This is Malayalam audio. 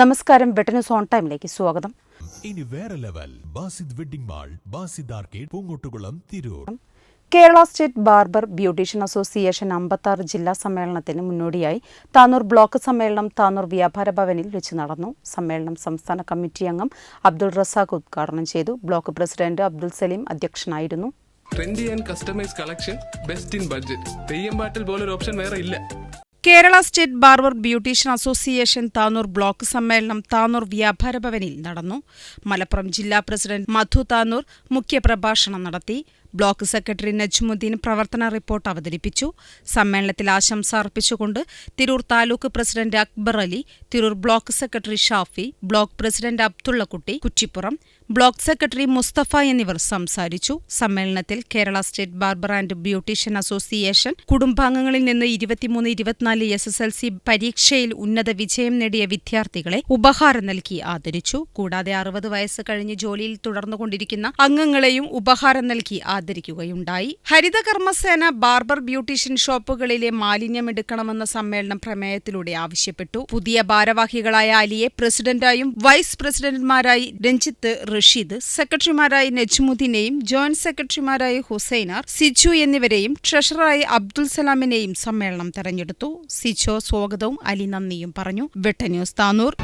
നമസ്കാരം വെട്ടന്യൂസ് ഓൺ ടൈമിലേക്ക് സ്വാഗതം. ഇനി വേറെ level Basid wedding mall Basid arcade Poongottukulam Tirur. Kerala state barber beautician association അമ്പത്താറ് ജില്ലാ സമ്മേളനത്തിന് മുന്നോടിയായി താനൂർ ബ്ലോക്ക് സമ്മേളനം താനൂർ വ്യാപാര ഭവനിൽ വെച്ച് നടന്നു. സമ്മേളനം സംസ്ഥാന കമ്മിറ്റി അംഗം അബ്ദുൾ റസാഖ് ഉദ്ഘാടനം ചെയ്തു. ബ്ലോക്ക് പ്രസിഡന്റ് അബ്ദുൾ സലീം അധ്യക്ഷനായിരുന്നു. Trendy and customise collection best in budget Theyyam പാട്ടിൽ പോലൊരു ഓപ്ഷൻ വേറെ ഇല്ല. Kerala state barber beautician association Tanur block സമ്മേളനം താനൂർ വ്യാപാര ഭവനിൽ നടന്നു. മലപ്പുറം ജില്ലാ പ്രസിഡന്റ് മധു താനൂർ മുഖ്യപ്രഭാഷണം നടത്തി. ബ്ലോക്ക് സെക്രട്ടറി നജ്മുദ്ദീൻ പ്രവർത്തന റിപ്പോർട്ട് അവതരിപ്പിച്ചു. സമ്മേളനത്തിൽ ആശംസ അർപ്പിച്ചുകൊണ്ട് Tirur taluk president Akbar Ali Tirur block secretary Shafi block president Abdullakutty Kuttippuram block secretary Musthafa എന്നിവർ സംസാരിച്ചു. സമ്മേളനത്തിൽ Kerala state barber and beautician association കുടുംബാംഗങ്ങളിൽ നിന്ന് ഇരുപത്തിമൂന്ന് ഇരുപത്തിനാല് എസ് എസ് എൽ സി പരീക്ഷയിൽ ഉന്നത വിജയം നേടിയ വിദ്യാർത്ഥികളെ ഉപഹാരം നൽകി ആദരിച്ചു. കൂടാതെ അറുപത് വയസ്സ് കഴിഞ്ഞ് ജോലിയിൽ തുടർന്നുകൊണ്ടിരിക്കുന്ന അംഗങ്ങളെയും ഉപഹാരം നൽകി ആദരിക്കുകയുണ്ടായി ഹരിതകർമ്മസേന ബാർബർ ബ്യൂട്ടീഷ്യൻ ഷോപ്പുകളിലെ മാലിന്യം എടുക്കണമെന്ന സമ്മേളനം പ്രമേയത്തിലൂടെ ആവശ്യപ്പെട്ടു. പുതിയ ഭാരവാഹികളായ അലിയെ പ്രസിഡന്റായും വൈസ് പ്രസിഡന്റുമാരായി രഞ്ജിത്ത് റഷീദ് സെക്രട്ടറിമാരായി നജ്മുദ്ദീനെയും ജോയിന്റ് സെക്രട്ടറിമാരായി ഹുസൈനാർ സിജു എന്നിവരെയും ട്രഷററായി അബ്ദുൽ സലാമിനെയും സമ്മേളനം തെരഞ്ഞെടുത്തു. സിജോ സ്വാഗതവും അലി നന്ദിയും പറഞ്ഞു. വെട്ട ന്യൂസ് താനൂർ.